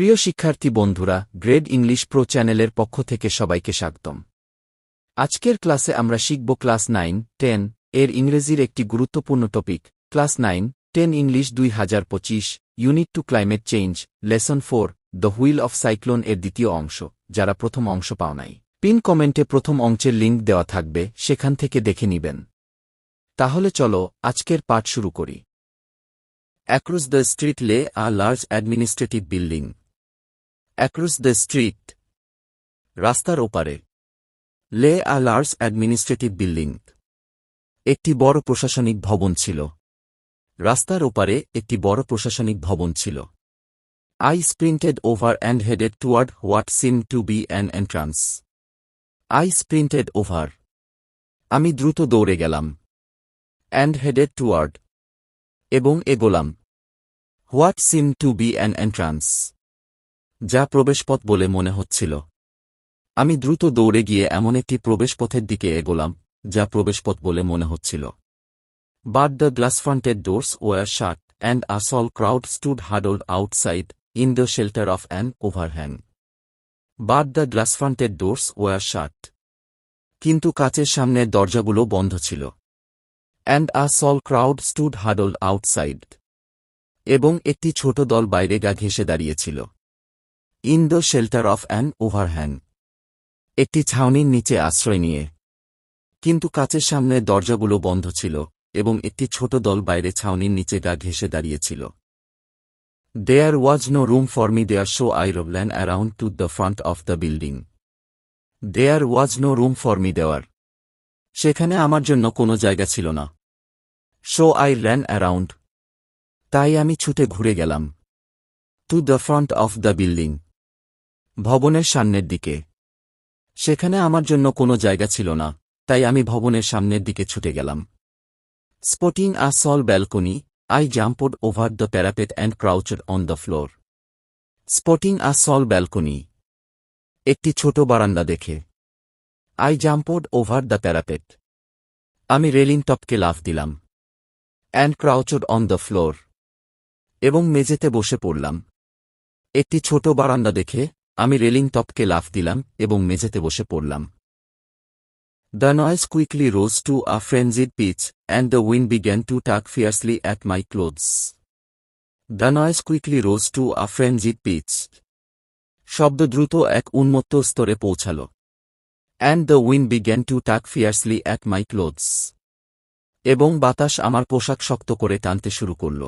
প্রিয় শিক্ষার্থী বন্ধুরা, গ্রেড ইংলিশ প্রো চ্যানেলের পক্ষ থেকে সবাইকে স্বাগতম। আজকের ক্লাসে আমরা শিখব ক্লাস নাইন, টেন, এর ইংরেজির একটি গুরুত্বপূর্ণ topic, class nine, ten English দুই হাজার পঁচিশ, unit two climate change, lesson four, the wheel of cyclone এর দ্বিতীয় অংশ, যারা প্রথম অংশ পাও নাই। পিন কমেন্টে প্রথম অংশের লিঙ্ক দেওয়া থাকবে, সেখান থেকে দেখে নিবেন। তাহলে চলো, আজকের পাঠ শুরু করি। Across the street lay a large administrative building. Across the street. রাস্তার ওপারে। লে আ লার্জ অ্যাডমিনিস্ট্রেটিভ বিল্ডিং একটি বড় প্রশাসনিক ভবন ছিল। রাস্তার ওপারে একটি বড় প্রশাসনিক ভবন ছিল। I sprinted over and headed toward what seem to be an entrance I sprinted over আমি দ্রুত দৌড়ে গেলাম। অ্যান্ড হেডেড টুয়ার্ড এবং এগোলাম। What seem to be an entrance যা প্রবেশপথ বলে মনে হচ্ছিল। আমি দ্রুত দৌড়ে গিয়ে এমন একটি প্রবেশপথের দিকে এগোলাম, যা প্রবেশপথ বলে মনে হচ্ছিল। But the glass fronted doors were shut and a small crowd stood huddled outside in the shelter of an overhang but the glass fronted doors were shut কিন্তু কাচের সামনের দরজাগুলো বন্ধ ছিল। And a small crowd stood huddled outside এবং একটি ছোট দল বাইরে গা ঘেসে দাঁড়িয়েছিল। In the shelter of an overhang. একটি ছাউনির নিচে আশ্রয় নিয়ে। কিন্তু কাচের সামনে দরজাগুলো বন্ধ ছিল এবং একটি ছোট দল বাইরে ছাউনির নিচে গা ঘেসে দাঁড়িয়েছিল। There was no room for me there so I ran around to the front of the building there was no room for me there সেখানে আমার জন্য কোনো জায়গা ছিল না। শো আই র্যান অ্যারাউন্ড তাই আমি ছুটে ঘুরে গেলাম। To the front of the building ভবনের সামনের দিকে। সেখানে আমার জন্য কোনো জায়গা ছিল না, তাই আমি ভবনের সামনের দিকে ছুটে গেলাম। Spotting a small balcony, I jumped over the parapet and crouched on the floor. Spotting a small balcony. একটি ছোট বারান্দা দেখে। I jumped over the parapet. আমি রেলিং টপকে লাফ দিলাম। And crouched on the floor. এবং মেঝেতে বসে পড়লাম। একটি ছোট বারান্দা দেখে আমি রেলিং টপকে লাফ দিলাম এবং মেঝেতে বসে পড়লাম। The noise quickly rose to a frenzied pitch and the wind began to tug fiercely at my clothes the noise quickly rose to a frenzied pitch শব্দ দ্রুত এক উন্মত্ত স্তরে পৌঁছাল। And the wind began to tug fiercely at my clothes এবং বাতাস আমার পোশাক শক্ত করে টানতে শুরু করল।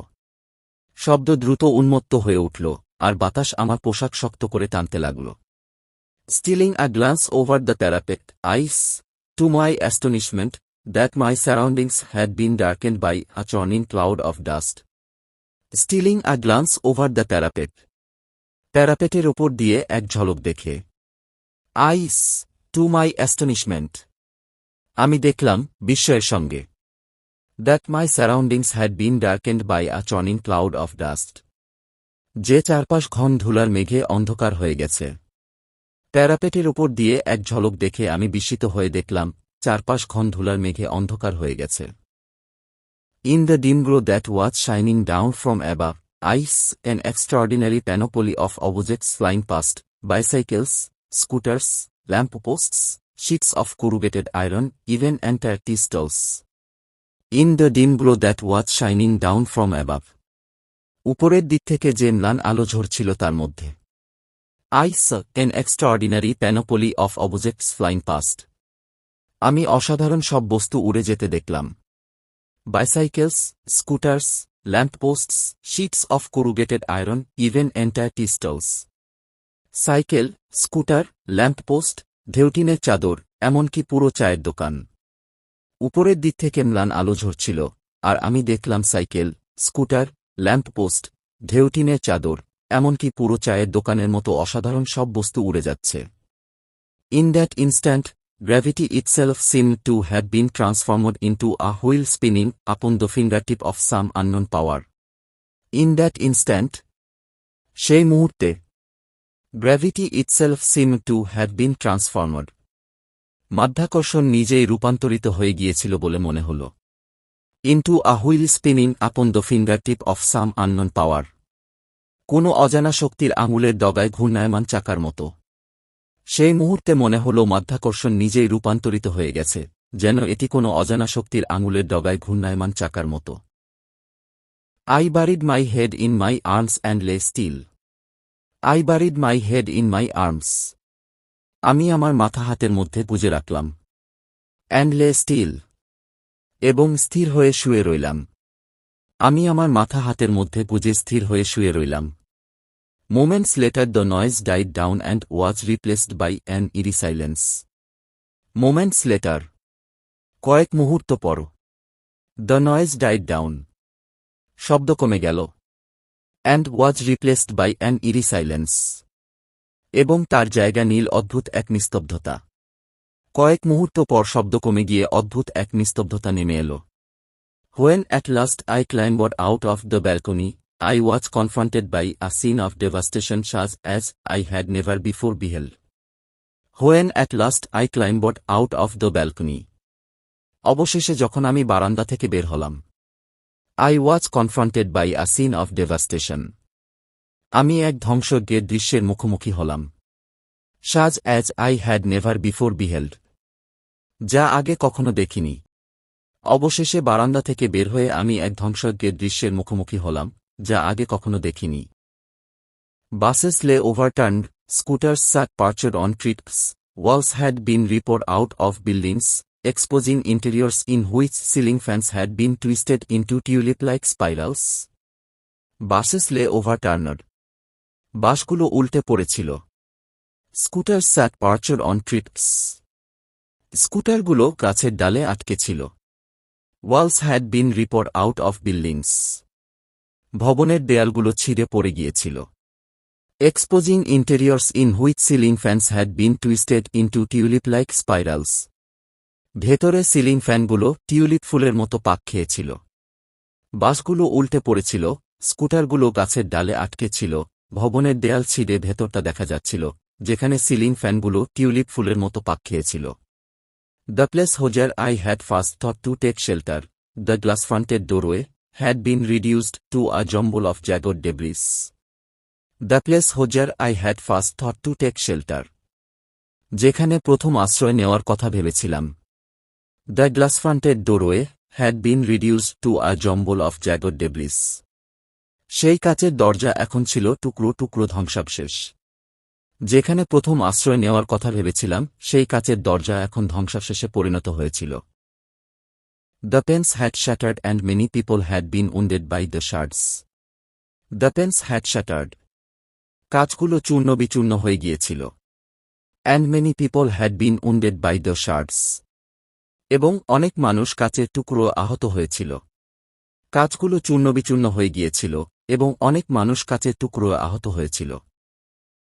শব্দ দ্রুত উন্মত্ত হয়ে উঠল। আর বাতাস আমার পোশাক শক্ত করে টানতে লাগল। Stealing a glance over the parapet I saw to my astonishment that my surroundings had been darkened by a churning cloud of dust stealing a glance over the parapet প্যারাপেটের ওপর দিয়ে এক ঝলক দেখে। আইস টু মাই অ্যাস্টনিশমেন্ট আমি দেখলাম বিস্ময়ের সঙ্গে। That my surroundings had been darkened by a churning cloud of dust যে চারপাশ ঘন ধুলার মেঘে অন্ধকার হয়ে গেছে। প্যারাপেটের ওপর দিয়ে এক ঝলক দেখে আমি বিস্মিত হয়ে দেখলাম, চারপাশ ঘন ধুলার মেঘে অন্ধকার হয়ে গেছে। In the dim glow that was shining down from above I saw an extraordinary panoply of objects flying past bicycles scooters lamp posts sheets of corrugated iron even tea stalls in the dim glow that was shining down from above উপরের দিক থেকে যে ম্লান আলো ঝরছিল তার মধ্যে। I saw an extraordinary panoply of objects flying past আমি অসাধারণ সব বস্তু উড়ে যেতে দেখলাম। Bicycles scooters lamp posts sheets of corrugated iron even entire tea stalls cycle scooter lamp post ঢেউটিনের চাদর, এমনকি পুরো চায়ের দোকান। উপরের দিক থেকে ম্লান আলো ঝরছিল, আর আমি দেখলাম সাইকেল স্কুটার ল্যাম্প পোস্ট ঢেউটিনের চাদর, এমনকি পুরো চায়ের দোকানের মতো অসাধারণ সব বস্তু উড়ে যাচ্ছে। In that instant gravity itself seem to have been transformed into a wheel spinning upon the fingertip of some unknown power in that instant সেই মুহূর্তে gravity itself seem to have been transformed মাধ্যাকর্ষণ নিজেই রূপান্তরিত হয়ে গিয়েছিল বলে মনে হল। Into a wheel spinning upon the fingertip of some unknown power কোনো অজানা শক্তির আঙুলের ডগায় ঘূর্ণায়মান চাকার মতো। সেই মুহূর্তে মনে হল মাধ্যাকর্ষণ নিজেই রূপান্তরিত হয়ে গেছে, যেন এটি কোনো অজানা শক্তির আঙুলের ডগায় ঘূর্ণায়মান চাকার মতো। I buried my head in my arms and lay still I buried my head in my arms আমি আমার মাথা হাতের মধ্যে পুজে রাখলাম। অ্যান্ড লে স্টিল এবং স্থির হয়ে শুয়ে রইলাম। আমি আমার মাথা হাতের মধ্যে পুজে স্থির হয়ে শুয়ে রইলাম। Moments later the noise died down and was replaced by an eerie silence moments later কয়েক মুহূর্ত পর দ্য নয়েজ ডাইড ডাউন শব্দ কমে গেল। And was replaced by an eerie silence এবং তার জায়গা নীল, অদ্ভুত এক নিস্তব্ধতা। কয়েক মুহূর্ত পর শব্দ কমে গিয়ে অদ্ভুত এক নিস্তব্ধতা নেমে এল when at last I climbed out of the balcony I was confronted by a scene of devastation such as I had never before beheld. When at last I climbed out of the balcony. অবশেষে যখন আমি বারান্দা থেকে বের হলাম I was confronted by a scene of devastation আমি এক ধ্বংসজ্ঞের দৃশ্যের মুখোমুখি হলাম such as I had never before beheld যা আগে কখনো দেখিনি। অবশেষে বারান্দা থেকে বের হয়ে আমি এক ধ্বংসজ্ঞের দৃশ্যের মুখোমুখি হলাম, যা আগে কখনো দেখিনি। Buses lay overturned scooters sat perched on trees walls had been ripped out of buildings exposing interiors in which ceiling fans had been twisted into tulip-like spirals. Buses lay overturned বাসগুলো উল্টে পড়েছিল। Scooter sat perched on trees স্কুটারগুলো গাছের ডালে আটকে ছিল। Walls had been ripped out of buildings ভবনের দেয়ালগুলো ছিঁড়ে পড়ে গিয়েছিল। Exposing interiors in which ceiling fans had been twisted into tulip like spirals ভেতরে সিলিং ফ্যানগুলো টিউলিপ ফুলের মতো পাক খেয়েছিল। বাসগুলো উল্টে পড়েছিল, স্কুটারগুলো গাছের ডালে আটকে ছিল, ভবনের দেয়াল ছিঁড়ে ভেতরটা দেখা যাচ্ছিল, যেখানে সিলিং ফ্যানগুলো টিউলিপ ফুলের মতো পাক খেয়েছিল। The place where I had first thought to take shelter the glass fronted doorway had been reduced to a jumble of jagged debris. The place where I had first thought to take shelter. যেখানে প্রথম আশ্রয় নেওয়ার কথা ভেবেছিলাম the glass fronted doorway had been reduced to a jumble of jagged debris সেই কাচের দরজা এখন ছিল টুকরো টুকরো ধ্বংসাবশেষ যেখানে প্রথম আশ্রয় নেওয়ার কথা ভেবেছিলাম, সেই কাচের দরজা এখন ধ্বংসাবশেষে পরিণত হয়েছিল। The panes had shattered and many people had been wounded by the shards the panes had shattered কাজগুলো চূর্ণ বিচূর্ণ হয়ে গিয়েছিল। And many people had been wounded by the shards এবং অনেক মানুষ কাচের টুকরো আহত হয়েছিল। কাজগুলো চূর্ণবিচূর্ণ হয়ে গিয়েছিল এবং অনেক মানুষ কাচের টুকরো আহত হয়েছিল।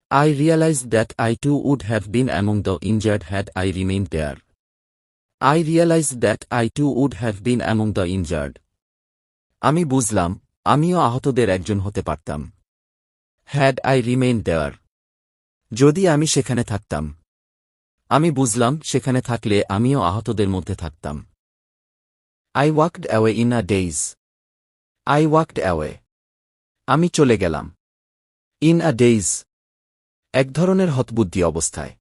I realize that I too would have been among the injured had I remained there I realized that I too would have been among the injured. আমি বুঝলাম, আমিও আহতদের একজন হতে পারতাম। হ্যাড আই রিমেইন দেয়ার যদি আমি সেখানে থাকতাম। আমি বুঝলাম, সেখানে থাকলে আমিও আহতদের মধ্যে থাকতাম। I walked away in a daze I walked away আমি চলে গেলাম। ইন আ ডেইজ এক ধরনের হতবুদ্ধি অবস্থায়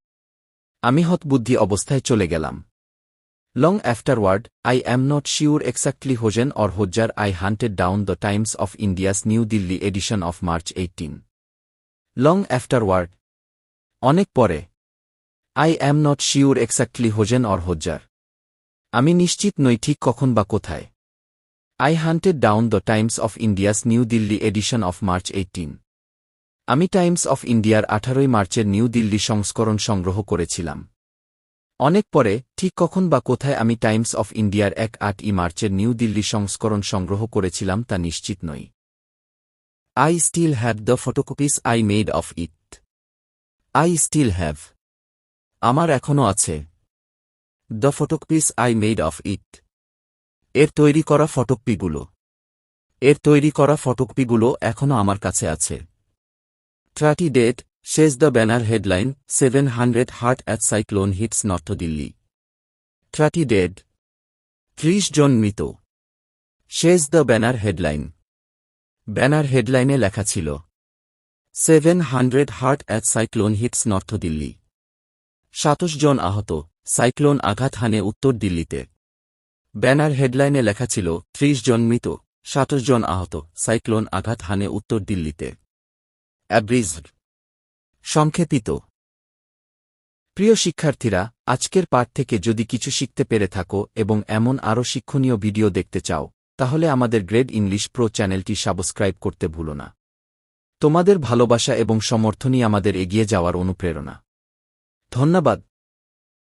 আমি হতবুদ্ধি অবস্থায় চলে গেলাম Long afterward, I am not sure exactly Hojan or Hojjar I hunted down the Times of India's New Delhi edition of March 18. Long afterward. অনেক পরে I am not sure exactly when or where আমি নিশ্চিত নই ঠিক কখন বা কোথায় I hunted down the Times of India's New Delhi edition of March eighteen আমি টাইমস অফ ইন্ডিয়ার আঠারোই মার্চের নিউ দিল্লি সংস্করণ সংগ্রহ করেছিলাম। অনেক পরে, ঠিক কখন বা কোথায় আমি টাইমস অফ ইন্ডিয়ার এক আট ই মার্চের নিউ দিল্লি সংস্করণ সংগ্রহ করেছিলাম তা নিশ্চিত নই। I still have the photocopies I made of it I still have আমার এখনও আছে। The photocopies I made of it এর তৈরি করা ফটোকপিগুলো এর তৈরি করা ফটোকপিগুলো এখনও আমার কাছে আছে। ট্রাটি ডেট, শেষ the banner headline, seven hundred hurt at cyclone hits north Delhi. Thirty dead ত্রিশ জন মৃত। শেষ দ্য ব্যানার হেডলাইন। ব্যানার হেডলাইনে লেখা ছিল, seven hundred hurt at cyclone hits north Delhi. সাতশ জন আহত, সাইক্লোন আঘাত হানে উত্তর দিল্লিতে। ব্যানার হেডলাইনে লেখা ছিল, ত্রিশ জন মৃত, সাতশ জন আহত, সাইক্লোন আঘাত হানে উত্তর দিল্লিতে। অ্যাব্রিজ। সংক্ষেপিত। প্রিয় শিক্ষার্থীরা, আজকের পাঠ থেকে যদি কিছু শিখতে পেরে থাকো এবং এমন আরও শিক্ষণীয় ভিডিও দেখতে চাও, তাহলে আমাদের গ্রেড ইংলিশ প্রো চ্যানেলটি সাবস্ক্রাইব করতে ভুলো না। তোমাদের ভালোবাসা এবং সমর্থনই আমাদের এগিয়ে যাওয়ার অনুপ্রেরণা। ধন্যবাদ।